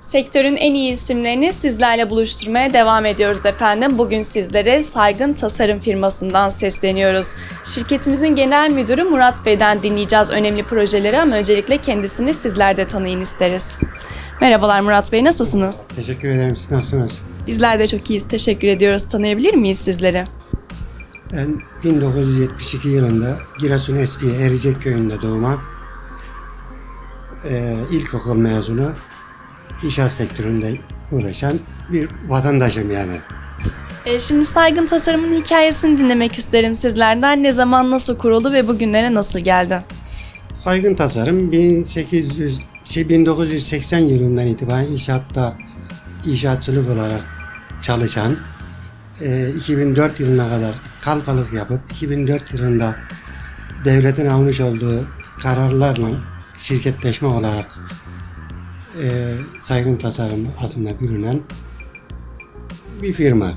Sektörün en iyi isimlerini sizlerle buluşturmaya devam ediyoruz efendim. Bugün sizlere Saygın Tasarım firmasından sesleniyoruz. Şirketimizin genel müdürü Murat Bey'den dinleyeceğiz önemli projeleri ama öncelikle kendisini sizler de tanıyın isteriz. Merhabalar Murat Bey, nasılsınız? Teşekkür ederim. Siz nasılsınız? Bizler de çok iyiyiz, teşekkür ediyoruz. Tanıyabilir miyiz sizleri? Ben 1972 yılında Giresun Espiye Ericek köyünde doğma. Ee, ilkokul mezunu. İnşaat sektöründe uğraşan bir vatandaşım yani. Ee, şimdi Saygın Tasarım'ın hikayesini dinlemek isterim sizlerden. Ne zaman, nasıl kuruldu ve bugünlere nasıl geldi? Saygın Tasarım 1800, şey 1980 yılından itibaren inşaatta inşaatçılık olarak çalışan, e, 2004 yılına kadar kalfalık yapıp 2004 yılında devletin almış olduğu kararlarla şirketleşme olarak e, Saygın Tasarım adına bürünen bir firma.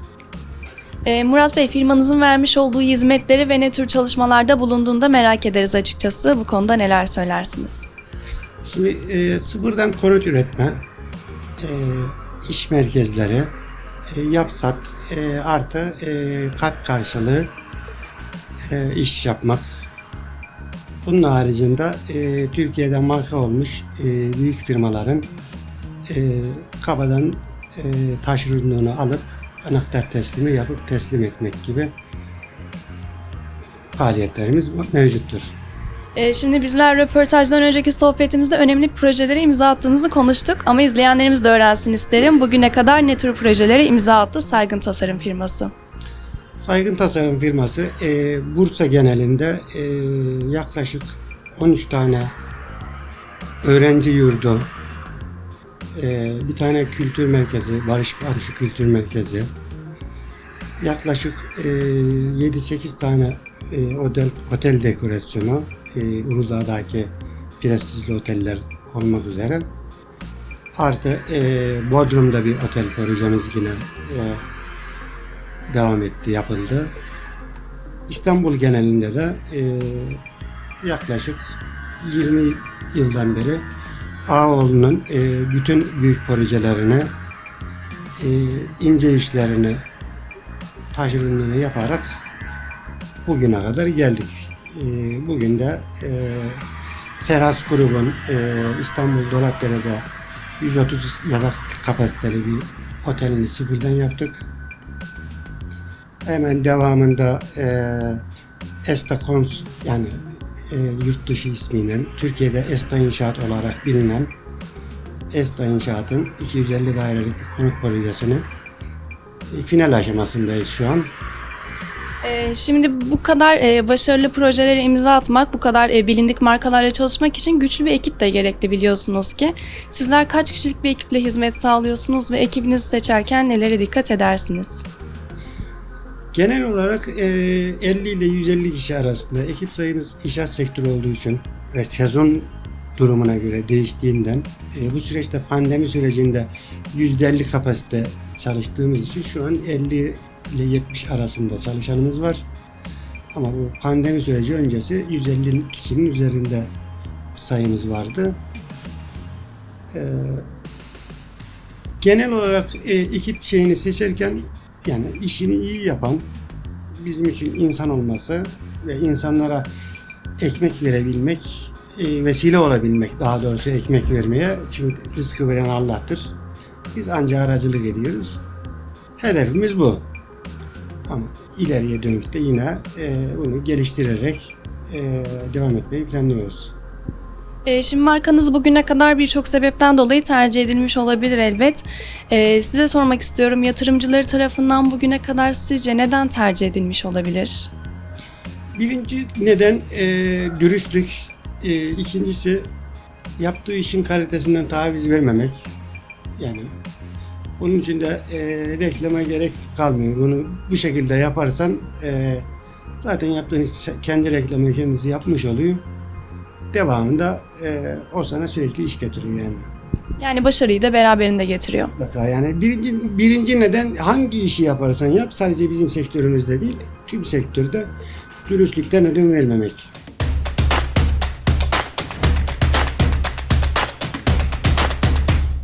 Ee, Murat Bey, firmanızın vermiş olduğu hizmetleri ve ne tür çalışmalarda bulunduğunda merak ederiz açıkçası. Bu konuda neler söylersiniz? Şimdi e, sıfırdan konut üretme, e, iş merkezleri, e, yapsat, e, artı e, kat karşılığı e, iş yapmak. Bunun haricinde e, Türkiye'de marka olmuş e, büyük firmaların e, kabadan e, taş ürününü alıp anahtar teslimi yapıp teslim etmek gibi faaliyetlerimiz mevcuttur. Ee, şimdi bizler röportajdan önceki sohbetimizde önemli projelere imza attığınızı konuştuk ama izleyenlerimiz de öğrensin isterim. Bugüne kadar ne tür projelere imza attı Saygın Tasarım firması? Saygın Tasarım firması e, Bursa genelinde e, yaklaşık 13 tane öğrenci yurdu, e, bir tane kültür merkezi, Barış Barışı Kültür Merkezi, yaklaşık e, 7-8 tane e, otel, otel dekorasyonu, e, Uludağ'daki prestijli oteller olmak üzere, artı e, Bodrum'da bir otel projemiz yine e, devam etti, yapıldı. İstanbul genelinde de e, yaklaşık 20 yıldan beri Ağoğlu'nun e, bütün büyük projelerini, e, ince işlerini, taş ürünlerini yaparak bugüne kadar geldik. E, bugün de e, Seras grubun e, İstanbul Dolapdere'de 130 yatak kapasiteli bir otelini sıfırdan yaptık. Hemen devamında e, Esta yani e, yurt dışı ismiyle Türkiye'de Esta İnşaat olarak bilinen Esta İnşaat'ın 250 dairelik bir konut projesini e, final aşamasındayız şu an. Ee, şimdi bu kadar e, başarılı projelere imza atmak, bu kadar e, bilindik markalarla çalışmak için güçlü bir ekip de gerekli biliyorsunuz ki. Sizler kaç kişilik bir ekiple hizmet sağlıyorsunuz ve ekibinizi seçerken nelere dikkat edersiniz? Genel olarak e, 50 ile 150 kişi arasında ekip sayımız inşaat sektörü olduğu için ve sezon durumuna göre değiştiğinden e, bu süreçte pandemi sürecinde %50 kapasite çalıştığımız için şu an 50 ile 70 arasında çalışanımız var. Ama bu pandemi süreci öncesi 150 kişinin üzerinde sayımız vardı. E, genel olarak e, ekip şeyini seçerken yani işini iyi yapan bizim için insan olması ve insanlara ekmek verebilmek, e, vesile olabilmek daha doğrusu ekmek vermeye. Çünkü rızkı veren Allah'tır. Biz ancak aracılık ediyoruz. Hedefimiz bu. Ama ileriye dönük de yine e, bunu geliştirerek e, devam etmeyi planlıyoruz. Ee, şimdi markanız bugüne kadar birçok sebepten dolayı tercih edilmiş olabilir elbet. Ee, size sormak istiyorum, yatırımcıları tarafından bugüne kadar sizce neden tercih edilmiş olabilir? Birinci neden e, dürüstlük, e, ikincisi yaptığı işin kalitesinden taviz vermemek. Yani bunun için de e, reklama gerek kalmıyor. Bunu bu şekilde yaparsan e, zaten yaptığın iş kendi reklamını kendisi yapmış oluyor. Devamında e, o sana sürekli iş getiriyor yani. Yani başarıyı da beraberinde getiriyor. Mutlaka yani birinci, birinci neden hangi işi yaparsan yap sadece bizim sektörümüzde değil tüm sektörde dürüstlükten ödün vermemek.